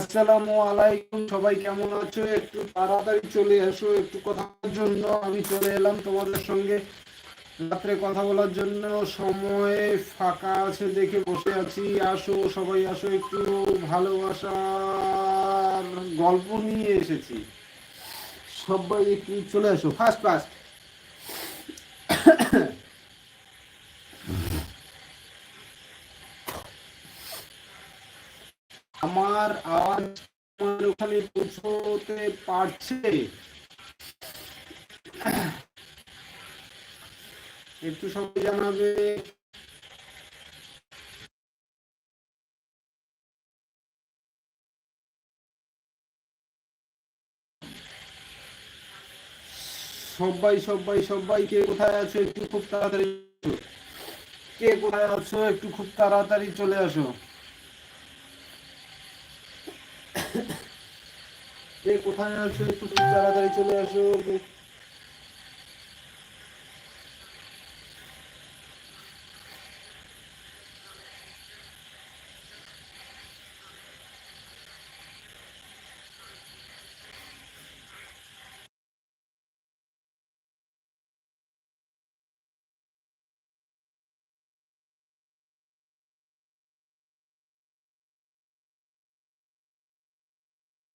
আসসালামু আলাইকুম, সবাই কেমন আছো? একটু তাড়াতাড়ি চলে এসো, একটু কথার জন্য। আমি চলে এলাম তোমাদের সঙ্গে। রাত্রে কথা বলার জন্য সময় ফাঁকা আছে দেখে বসে আছি। আসো, সবাই আসো, একটু ভালোবাসার গল্প নিয়ে এসেছি। সবাই একটু চলে আসো ফার্স্ট ফার্স্ট আমার আওয়াজ ওখানে পৌঁছতে পারছে? একটু সবাই জানাবে। সবাই সবাই কে কোথায় আছো একটু খুব তাড়াতাড়ি কে কোথায় আছো একটু খুব তাড়াতাড়ি চলে আসো। কোথায় আছে একটু তাড়াতাড়ি চলে আসো।